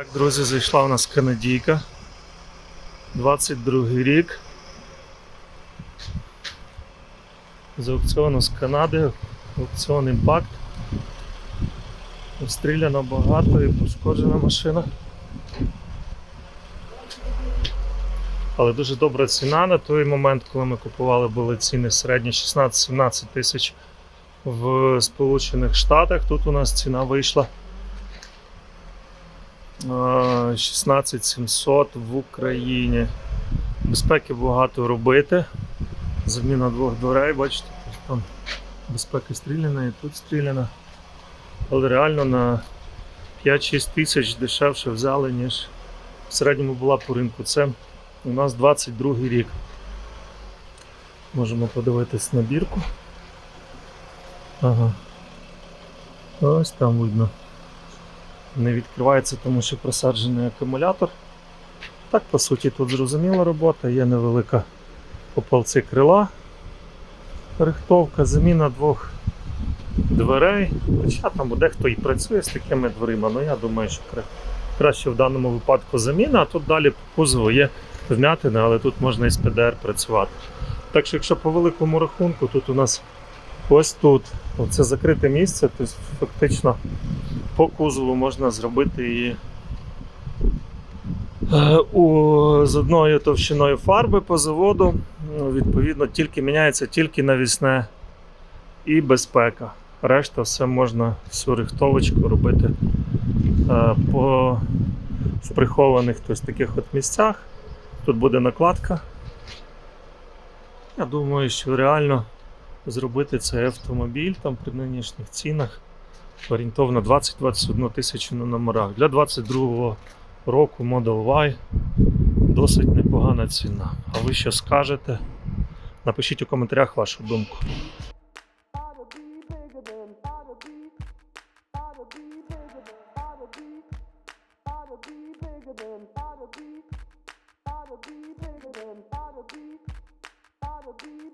Так, друзі, зайшла у нас канадійка. 22 рік. З аукціону з Канади. Аукціон імпакт. Обстріляна багато і пошкоджена машина. Але дуже добра ціна на той момент, коли ми купували, були ціни середні 16-17 тисяч в Сполучених Штатах. Тут у нас ціна вийшла а, 16 700 в Україні. Безпеки багато робити. Заміна двох дверей, бачите, там безпека стріляна і тут стріляна. Але реально на 5-6 тисяч дешевше взяли, ніж в середньому була по ринку. Це у нас 22 рік. Можемо подивитись на бірку. Ага. Ось там видно. Не відкривається, тому що просаджений акумулятор. Так, по суті, тут зрозуміла робота, є невелика попалці крила. Рихтовка, заміна двох дверей. Хоча там дехто і працює з такими дверима, але я думаю, що краще в даному випадку заміна, а тут далі по кузову є вмятина, але тут можна і з ПДР працювати. Так що, якщо по великому рахунку, тут у нас ось тут це закрите місце, тобто фактично по кузову можна зробити і е, у, з одною товщиною фарби по заводу. Ну, Відповідно, тільки міняється тільки навісне і безпека. Решта все можна всю рихтовочку робити е, по в прихованих тобто, таких от місцях. Тут буде накладка. Я думаю, що реально зробити цей автомобіль там при нинішніх цінах орієнтовно 20-21 тисячу на номерах. Для 22-го року Model Y досить непогана ціна. А ви що скажете? Напишіть у коментарях вашу думку. be